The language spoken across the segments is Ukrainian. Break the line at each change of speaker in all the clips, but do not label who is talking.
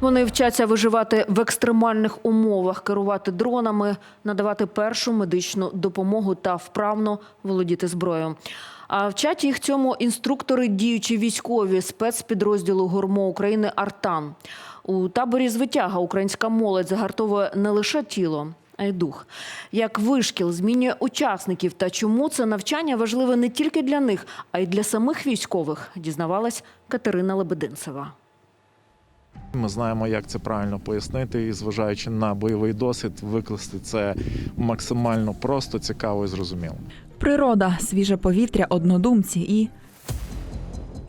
Вони вчаться виживати в екстремальних умовах, керувати дронами, надавати першу медичну допомогу та вправно володіти зброєю. А вчать їх цьому інструктори, діючі військові спецпідрозділу Гурмо України Артан. У таборі звитяга українська молодь загартовує не лише тіло, а й дух. Як вишкіл змінює учасників та чому це навчання важливе не тільки для них, а й для самих військових, дізнавалась Катерина Лебединцева.
Ми знаємо, як це правильно пояснити, і зважаючи на бойовий досвід, викласти це максимально просто, цікаво і зрозуміло.
Природа, свіже повітря, однодумці і.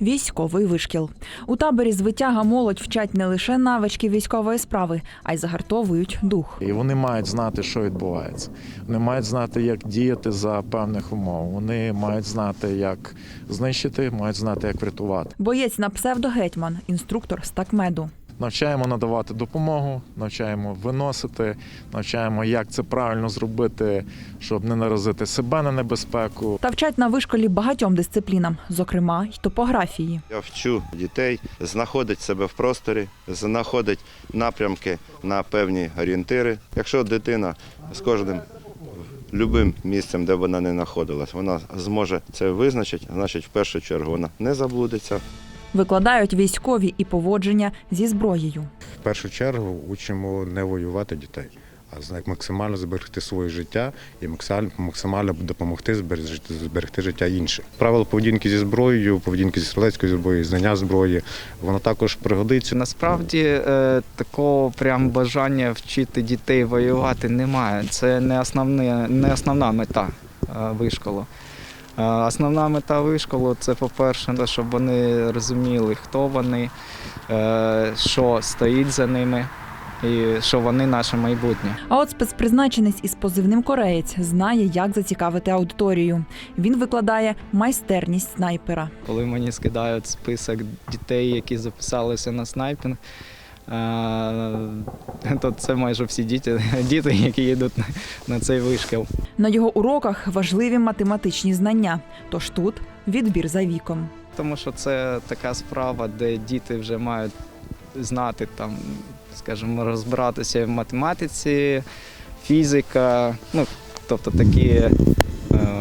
Військовий вишкіл у таборі звитяга молодь вчать не лише навички військової справи, а й загартовують дух.
І вони мають знати, що відбувається. Вони мають знати, як діяти за певних умов. Вони мають знати, як знищити, мають знати, як врятувати.
Боєць на псевдогетьман, інструктор з такмеду.
Навчаємо надавати допомогу, навчаємо виносити, навчаємо, як це правильно зробити, щоб не наразити себе на небезпеку.
Та вчать на вишколі багатьом дисциплінам, зокрема й топографії.
Я вчу дітей знаходити себе в просторі, знаходити напрямки на певні орієнтири. Якщо дитина з кожним любим місцем, де вона не знаходилась, вона зможе це визначити, значить, в першу чергу вона не заблудиться.
Викладають військові і поводження зі зброєю.
В першу чергу учимо не воювати дітей, а знає, максимально зберегти своє життя і максимально, максимально допомогти зберегти, зберегти життя інших. Правила поведінки зі зброєю, поведінки зі стрілецькою зброєю, знання зброї, воно також пригодиться.
Насправді е, такого прям бажання вчити дітей воювати немає. Це не основне, не основна мета е, вишколу. Основна мета вишколу це, по-перше, щоб вони розуміли, хто вони, е, що стоїть за ними і що вони наше майбутнє.
А от спецпризначенець із позивним кореєць знає, як зацікавити аудиторію. Він викладає майстерність снайпера.
Коли мені скидають список дітей, які записалися на снайпінг, е, то це майже всі діти, діти які йдуть на- на цей вишкіл.
На його уроках важливі математичні знання. Тож тут відбір за віком.
Тому що це така справа, де діти вже мають знати там, скажімо, розбиратися в математиці, фізика, ну тобто такі е,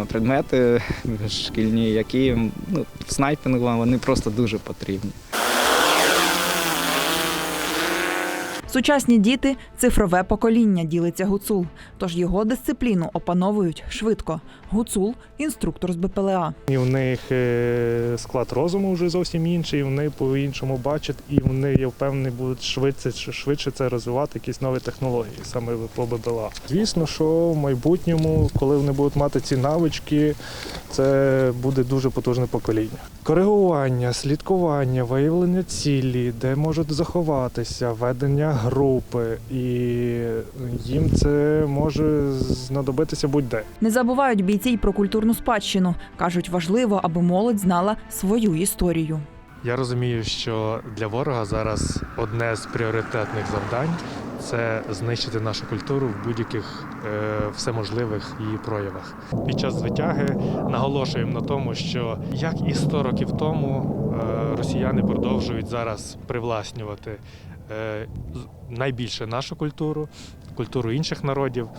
предмети шкільні, які ну, в снайпінгу вони просто дуже потрібні.
Сучасні діти цифрове покоління ділиться гуцул. Тож його дисципліну опановують швидко. Гуцул інструктор з БПЛА.
І в них е, склад розуму вже зовсім інший, вони по-іншому бачать, і вони, я впевнений, будуть швидше, швидше це розвивати, якісь нові технології, саме по ББЛА. Звісно, що в майбутньому, коли вони будуть мати ці навички, це буде дуже потужне покоління. Коригування, слідкування, виявлення цілі, де можуть заховатися, ведення групи, і їм це може знадобитися будь-де.
Не забувають бійці й про культурну спадщину. кажуть, важливо, аби молодь знала свою історію.
Я розумію, що для ворога зараз одне з пріоритетних завдань це знищити нашу культуру в будь-яких е, всеможливих її проявах. Під час звитяги наголошуємо на тому, що як і 100 років тому е, росіяни продовжують зараз привласнювати найбільше нашу культуру, культуру інших народів.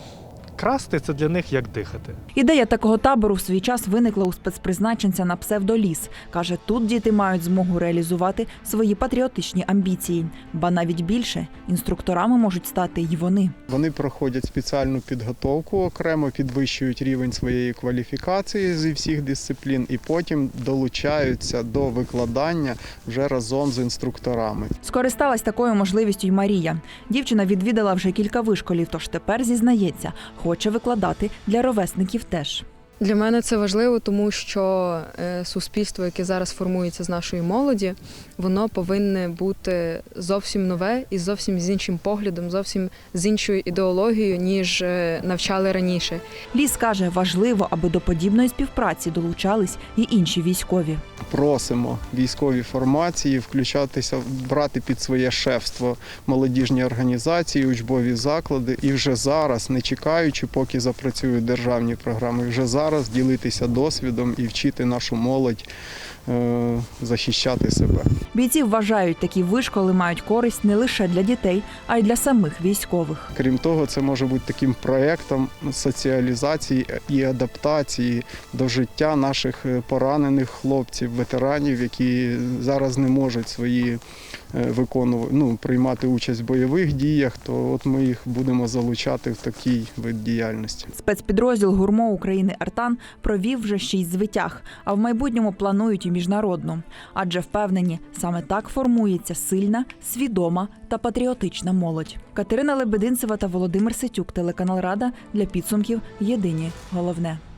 Красти це для них як дихати.
Ідея такого табору в свій час виникла у спецпризначенця на псевдоліс. Каже, тут діти мають змогу реалізувати свої патріотичні амбіції. Ба навіть більше інструкторами можуть стати й вони.
Вони проходять спеціальну підготовку, окремо підвищують рівень своєї кваліфікації зі всіх дисциплін і потім долучаються до викладання вже разом з інструкторами.
Скористалась такою можливістю й Марія. Дівчина відвідала вже кілька вишколів, тож тепер зізнається, хоче викладати для ровесників теж.
Для мене це важливо, тому що е, суспільство, яке зараз формується з нашої молоді, воно повинне бути зовсім нове і зовсім з іншим поглядом, зовсім з іншою ідеологією, ніж е, навчали раніше.
Ліс каже, важливо, аби до подібної співпраці долучались і інші військові.
Просимо військові формації включатися, брати під своє шефство молодіжні організації, учбові заклади і вже зараз, не чекаючи, поки запрацюють державні програми, вже зараз ділитися досвідом і вчити нашу молодь е, захищати себе.
Бійці вважають, такі вишколи мають користь не лише для дітей, а й для самих військових.
Крім того, це може бути таким проєктом соціалізації і адаптації до життя наших е, поранених хлопців, ветеранів, які зараз не можуть свої виконувати, ну, приймати участь в бойових діях, то от ми їх будемо залучати в такий вид діяльності.
Спецпідрозділ гурмо України Артан провів вже шість звитяг, а в майбутньому планують і міжнародну. Адже впевнені, саме так формується сильна, свідома та патріотична молодь. Катерина Лебединцева та Володимир Сетюк, телеканал Рада для підсумків. Єдині головне.